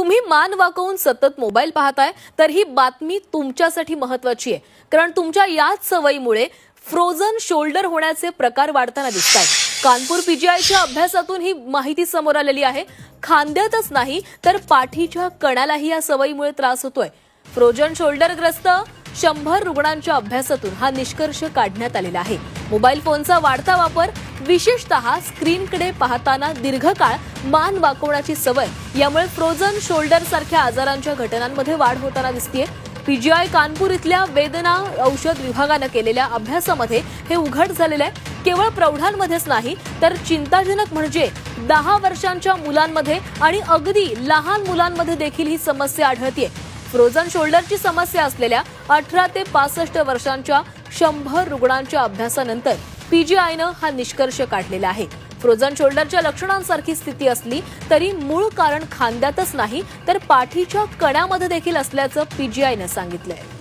तुम्ही मान वाकवून सतत मोबाईल पाहताय तर ही बातमी तुमच्यासाठी महत्वाची आहे. कारण तुमच्या याच सवयीमुळे फ्रोझन शोल्डर होण्याचे प्रकार वाढताना दिसत आहेत कानपूर पीजीआयच्या अभ्यासातून ही माहिती समोर आलेली आहे. खांद्यातच नाही तर पाठीच्या कणालाही या सवयीमुळे त्रास होतोय. फ्रोझन शोल्डरग्रस्त शंभर रुग्णांच्या अभ्यासातून हा निष्कर्ष काढण्यात आलेला आहे. मोबाईल फोनचा वाढता वापर विशेषतः स्क्रीनकडे पाहताना दीर्घकाळ मान वाकवण्याची सवय यामुळे फ्रोझन शोल्डर सारख्या आजारांच्या घटनांमध्ये वाढ होताना दिसतीये. पीजीआय कानपूर इथल्या वेदना औषध विभागानं केलेल्या अभ्यासामध्ये हे उघड झालेलं आहे. केवळ प्रौढांमध्येच नाही तर चिंताजनक म्हणजे दहा वर्षांच्या मुलांमध्ये आणि अगदी लहान मुलांमध्ये देखील ही समस्या आढळतीये. फ्रोझन शोल्डरची समस्या असलेल्या अठरा ते पासष्ट वर्षांच्या शंभर रुग्णांच्या अभ्यासानंतर पीजीआयनं हा निष्कर्ष काढलेला आहे. फ्रोझन शोल्डरच्या लक्षणांसारखी स्थिती असली तरी मूळ कारण खांद्यातच नाही तर पाठीच्या कण्यामध्ये देखील असल्याचं पीजीआयनं सांगितलंय.